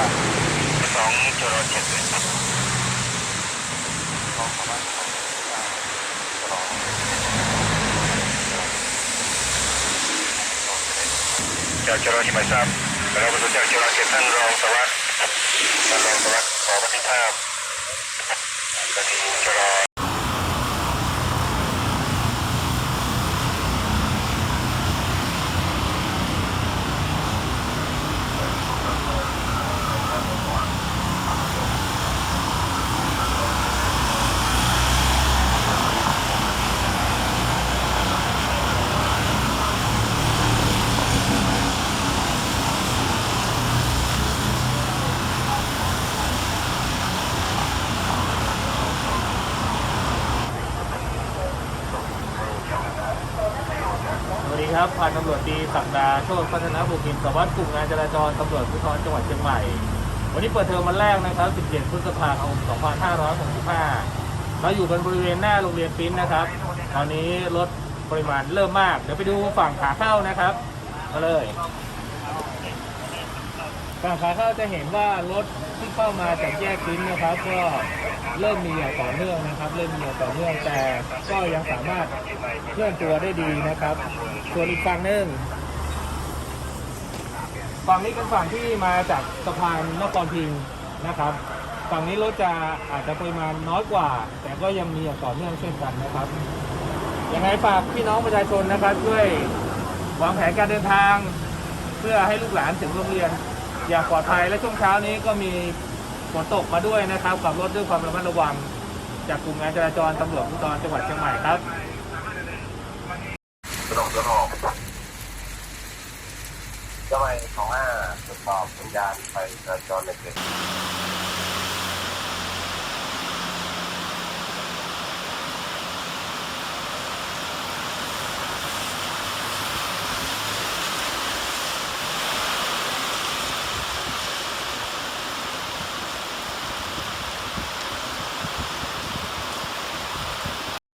ครับสองจุดเจ็ดสองประมาณจากจ้าจรที่หมาทราบเราบรรทุกจากจราจรท่านรองสวัสดิ์ท่านรองสวัสดิ์ขอบันทึกภาพนาทีจรา สวัสดีครับพันตำรวจตีศักดาโชติพัฒนาบุกินสารวัสดิ์กลุ่มงานจราจรตำรวจภูธรจังหวัดเชียงใหม่ วันนี้เปิดเทอมวันแรกนะครับ 17 พฤษภาคม 2565 เราอยู่บริเวณหน้าโรงเรียนปิ้นนะครับ ตอนนี้รถปริมาณเริ่มมาก เดี๋ยวไปดูฝั่งขาเข้านะครับ มาเลย ฝั่งขาเข้าจะเห็นว่ารถที่เข้ามาจากแยกปิ้นนะครับ ก็เริ่มมีอย่างต่อเนื่องนะครับ เริ่มมีอย่างต่อเนื่องแต่ก็ยังสามารถเคลื่อนตัวได้ดีนะครับ ส่วนอีกฝั่งหนึ่งฝั่งนี้เป็นฝั่งที่มาจากสะพานนครพิงนะครับฝั่งนี้รถจะอาจจะปริมาณน้อยกว่า แต่ก็ยังมีอย่างต่อเนื่องเช่นกันนะครับยังไงฝากพี่น้องประชาชนนะครับช่วยวางแผนการเดินทาง เพื่อให้ลูกหลานถึงโรงเรียน อย่างปลอดภัยและช่วงเช้านี้ก็มีฝนตกมาด้วยนะครับขับรถด้วยความระมัดระวัง จากกลุ่มงานจราจรตำรวจภูธรจังหวัดเชียงใหม่ครับกระดกกระดกทำไปสองห้าตรวจสอบสัญญาณไฟจราจรในเขต